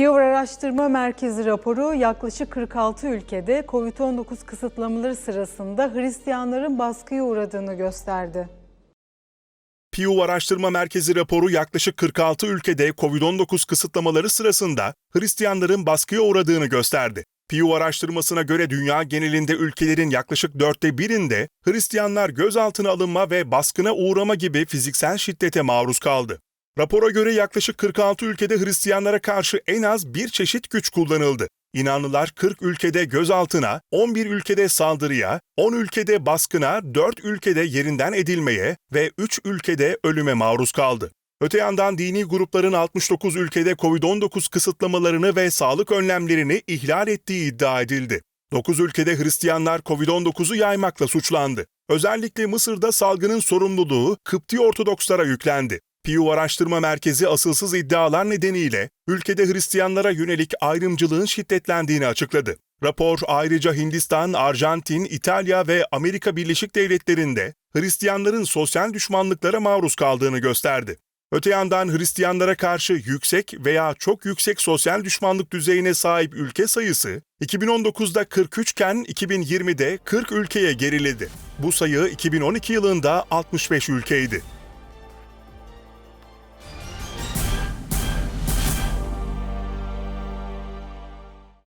Pew Araştırma Merkezi raporu yaklaşık 46 ülkede COVID-19 kısıtlamaları sırasında Hristiyanların baskıya uğradığını gösterdi. Pew Araştırma Merkezi raporu yaklaşık 46 ülkede COVID-19 kısıtlamaları sırasında Hristiyanların baskıya uğradığını gösterdi. Pew araştırmasına göre dünya genelinde ülkelerin yaklaşık dörtte birinde Hristiyanlar gözaltına alınma ve baskına uğrama gibi fiziksel şiddete maruz kaldı. Rapora göre yaklaşık 46 ülkede Hristiyanlara karşı en az bir çeşit güç kullanıldı. İnanlılar 40 ülkede gözaltına, 11 ülkede saldırıya, 10 ülkede baskına, 4 ülkede yerinden edilmeye ve 3 ülkede ölüme maruz kaldı. Öte yandan dini grupların 69 ülkede COVID-19 kısıtlamalarını ve sağlık önlemlerini ihlal ettiği iddia edildi. 9 ülkede Hristiyanlar COVID-19'u yaymakla suçlandı. Özellikle Mısır'da salgının sorumluluğu Kıpti Ortodokslara yüklendi. Pew Araştırma Merkezi asılsız iddialar nedeniyle ülkede Hristiyanlara yönelik ayrımcılığın şiddetlendiğini açıkladı. Rapor ayrıca Hindistan, Arjantin, İtalya ve Amerika Birleşik Devletleri'nde Hristiyanların sosyal düşmanlıklara maruz kaldığını gösterdi. Öte yandan Hristiyanlara karşı yüksek veya çok yüksek sosyal düşmanlık düzeyine sahip ülke sayısı 2019'da 43 iken 2020'de 40 ülkeye geriledi. Bu sayı 2012 yılında 65 ülkeydi.